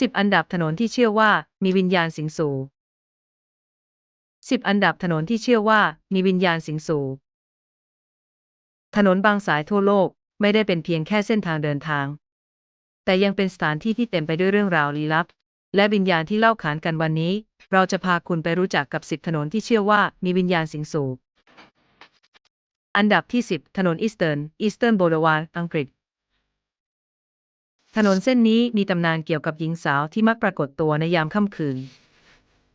10 อันดับถนนที่เชื่อว่ามีวิญญาณสิงสู่ 10 อันดับถนนที่เชื่อว่ามีวิญญาณสิงสู่ ถนนบางสายทั่วโลกไม่ได้เป็นเพียงแค่เส้นทางเดินทาง แต่ยังเป็นสถานที่ที่เต็มไปด้วยเรื่องราวลี้ลับ และวิญญาณที่เล่าขานกันวันนี้ เราจะพาคุณไปรู้จักกับ 10 ถนนที่เชื่อว่ามีวิญญาณสิงสู่ อันดับที่ 10 ถนนอีสเทิร์นอีสเทิร์นโบลวาร์อังกฤษ ถนนเส้นนี้มีตำนานเกี่ยวกับหญิงสาวที่มักปรากฏตัวในยามค่ำคืน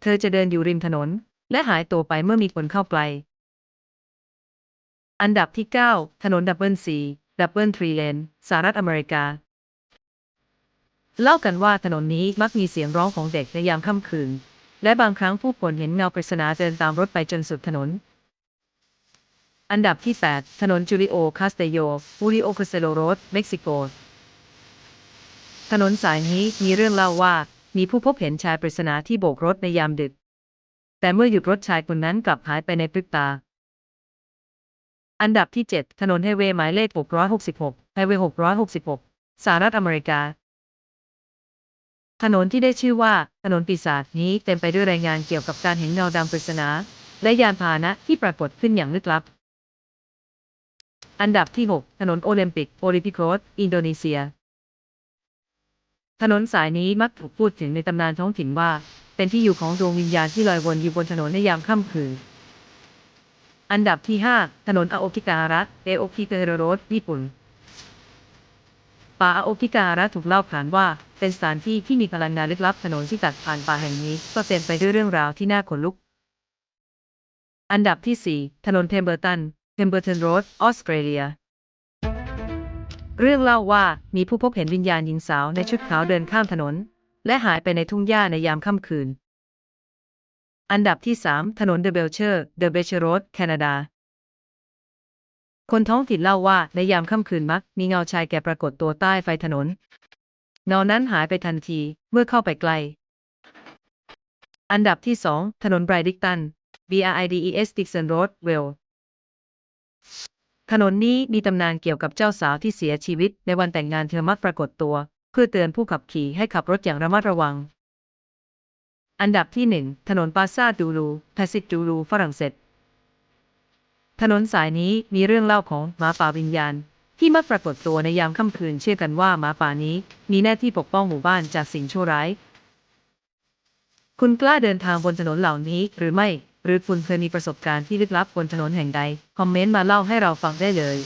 เธอจะเดินอยู่ริมถนน และหายตัวไปเมื่อมีคนเข้าไป อันดับที่ 9 ถนนดับเบิลซีดับเบิลทรีเลนสหรัฐอเมริกา เล่ากันว่าถนนนี้มักมีเสียงร้องของเด็กในยามค่ำคืน และบางครั้งผู้คนเห็นเงาปริศนาเดินตามรถไปจนสุดถนน อันดับที่ 8 ถนนจูริโอคาสเตโยบูริโอคาเซโลโรสเม็กซิโก ถนนสายนี้มีเรื่องเล่าว่ามีผู้พบเห็นชายปริศนาที่โบกรถในยามดึก แต่เมื่อหยุดรถชายคนนั้นกลับหายไปในพริบตา อันดับที่ 7 ถนนไฮเวย์หมายเลข 666 ไฮเวย์ 666 สหรัฐอเมริกา ถนนที่ได้ชื่อว่า ถนนปีศาจนี้เต็มไปด้วยรายงานเกี่ยวกับการเห็นเงาดำปริศนา และยานพาหนะที่ปรากฏขึ้นอย่างลึกลับ อันดับที่ 6 ถนนโอลิมปิก โอลิมปิโรดอินโดนีเซีย ถนนสายนี้มักถูกพูดถึงในตำนานท้องถิ่นว่า เป็นที่อยู่ของดวงวิญญาณที่ลอยวนอยู่บนถนนในยามค่ำคืน อันดับที่ 5 ถนนอาโอกิการะเอโอคิเกเรโรสญี่ปุ่น ป่าอาโอกิการะถูกเล่าขานว่า เป็นสถานที่ที่มีพลังงานลึกลับถนนที่ตัดผ่านป่าแห่งนี้ ก็เต็มไปด้วยเรื่องราวที่น่าขนลุก อันดับที่ 4 ถนนเทมเบอร์ตันเทมเบอร์ตันโรดออสเตรเลีย เรื่องเล่าว่ามีผู้พบเห็นวิญญาณหญิงสาวในชุดขาวเดินข้ามถนน และหายไปในทุ่งหญ้าในยามค่ำคืน อันดับที่ 3 ถนนเดอะเบลเชอร์เดอะเบเชอร์โรดแคนาดา คนท้องถิ่นเล่าว่าในยามค่ำคืนมัก มีเงาชายแก่ปรากฏตัวใต้ไฟถนน เงานั้นหายไปทันทีเมื่อเข้าไปใกล้อันดับที่ 2 ถนนไบรดิกตัน BRIDES Dixon Road Well ถนนนี้มีตำนานเกี่ยวกับเจ้าสาวที่เสียชีวิต ในวันแต่งงานเธอมักปรากฏตัว เพื่อเตือนผู้ขับขี่ให้ขับรถอย่างระมัดระวัง อันดับที่ 1 ถนนปาซาดูลูพาซิดูลูฝรั่งเศส ถนนสายนี้มีเรื่องเล่าของหมาป่าวิญญาณ ที่มักปรากฏตัวในยามค่ำคืนเชื่อกันว่าหมาป่านี้ มีหน้าที่ปกป้องหมู่บ้านจากสิ่งชั่วร้าย คุณกล้าเดินทางบนถนนเหล่านี้หรือไม่ หรือคุณเคยมีประสบการณ์ที่ลึกลับบนถนนแห่งใด คอมเมนต์มาเล่าให้เราฟังได้เลย